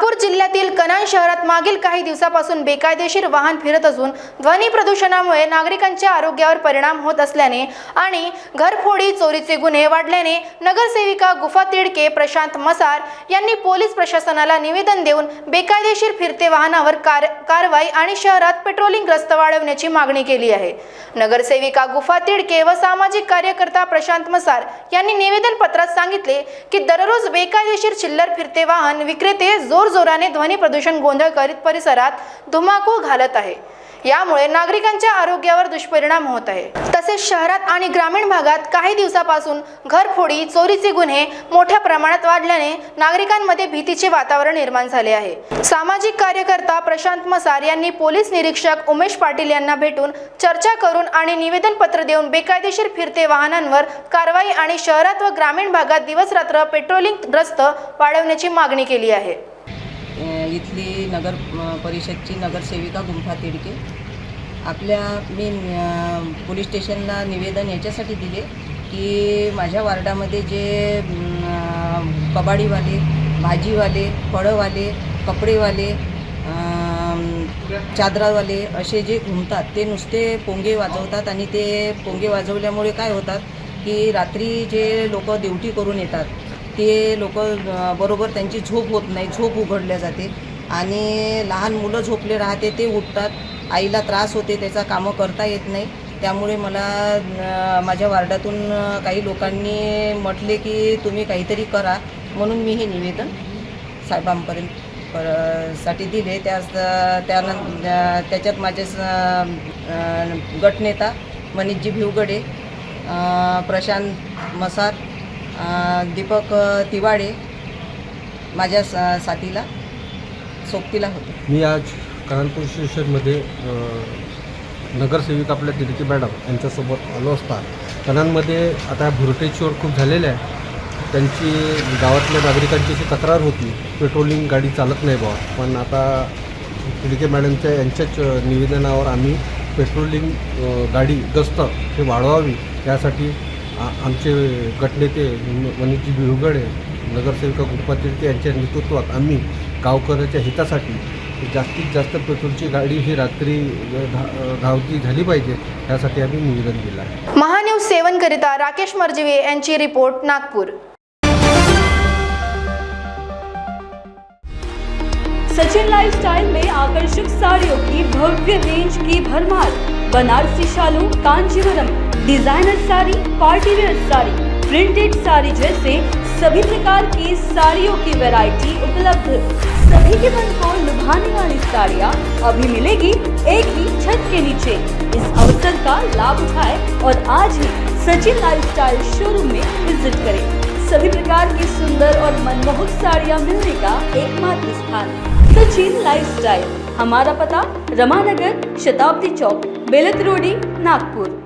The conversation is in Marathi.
नागपूर जिल्ह्यातील कनान शहरात मागील काही दिवसापासून बेकायदेशीर वाहन फिरत असून ध्वनी प्रदूषणामुळे नागरिकांच्या आरोग्यावर परिणाम होत असल्याने आणि घरफोडी चोरीचे गुन्हे वाढल्याने नगरसेविका गुफा तिडके प्रशांत मसार यांनी पोलीस प्रशासनाला निवेदन देऊन बेकायदेशीर फिरते वाहनावर कार कारवाई आणि शहरात पेट्रोलिंग ग्रस्त वाढवण्याची मागणी केली आहे. नगरसेविका गुफा तिडके व सामाजिक कार्यकर्ता प्रशांत मसार यांनी निवेदन पत्रात सांगितले की दररोज बेकायदेशीर चिल्लर फिरते वाहन विक्रेते धुराने ध्वनी प्रदूषण गोंधळ करीत परिसरात धुमाकूळ घालत आहे. यामुळे नागरिकांच्या आरोग्यावर दुष्परिणाम होत आहे. तसेच शहरात आणि ग्रामीण भागात काही दिवसापासून घरफोडी चोरीचे गुन्हे मोठ्या प्रमाणात वाढल्याने नागरिकांमध्ये भीतीचे वातावरण निर्माण झाले आहे. सामाजिक कार्यकर्ता प्रशांत मसार यांनी पोलीस निरीक्षक उमेश पाटील यांना भेटून चर्चा करून आणि निवेदन पत्र देऊन बेकायदेशीर फिरते वाहनांवर कारवाई आणि शहरात व ग्रामीण भागात दिवसरात्र पेट्रोलिंग रस्त वाढवण्याची मागणी केली आहे. इथली नगर परिषदची नगरसेविका गुंफा तिडके. आपल्या मी पोलीस स्टेशनला निवेदन याच्यासाठी दिले की माझ्या वार्डामध्ये जे कबाडीवाले भाजीवाले फळंवाले कपडेवाले चादरावाले असे जे घुमतात ते नुसते पोंगे वाजवतात आणि ते पोंगे वाजवल्यामुळे काय होतात की रात्री जे लोक ड्युटी करून येतात ते लोक बरोबर त्यांची झोप होत नाही झोप उघडल्या जाते. आणि लहान मुलं झोपले राहते ते उठतात. आईला त्रास होते त्याचा कामं करता येत नाही. त्यामुळे मला माझ्या वार्डातून काही लोकांनी म्हटले की तुम्ही काहीतरी करा. म्हणून मी हे निवेदन साहेबांपर्यंत पर- साठी दिले. त्या त्यानं त्याच्यात माझे स- गटनेता मनीषजी भिवगडे प्रशांत मसार दीपक तिवाडे माझ्या सा साथीला सोबतीला होते. मी आज कानपूर स्टेशनमध्ये नगरसेविका आपल्या तिडकी मॅडम यांच्यासोबत आलो असता. कणांमध्ये आता भुरटे चोर खूप झालेले आहे. त्यांची गावातल्या नागरिकांची अशी तक्रार होती पेट्रोलिंग गाडी चालत नाही बा पण आता तिडके मॅडमच्या यांच्याच निवेदनावर आम्ही पेट्रोलिंग गाडी गस्त हे वाढवावी यासाठी आमचे गटनेते मनीषजी भिवगडे नगरसेविका गुप्पा तिडके यांच्या नेतृत्वात आम्ही गावकऱ्याच्या हितासाठी जास्तीत जास्त पेट्रोलची गाडी ही रात्री धावती झाली पाहिजे यासाठी आम्ही निवेदन दिलं आहे. महान्यूज सेवन करिता राकेश मर्जिवे यांची रिपोर्ट नागपूर. सचिन लाइफस्टाइल में आकर्षक साड़ियों की भव्य रेंज की भरमार। बनारसी शालू, Kanjeevaram designer sari party wear sari printed sari जैसे सभी प्रकार की साड़ियों की वैरायटी उपलब्ध। सभी के मन को लुभाने वाली साड़ियाँ अभी मिलेगी एक ही छत के नीचे। इस अवसर का लाभ उठाए और आज ही सचिन लाइफस्टाइल शोरूम में विज़िट करें। सभी प्रकार की सुंदर और मनमोहक साड़ियाँ मिलने का एकमात्र स्थान। सचिन लाइफस्टाइल हमारा पता रमानगर शताब्दी चौक। बेलत रोडी नागपुर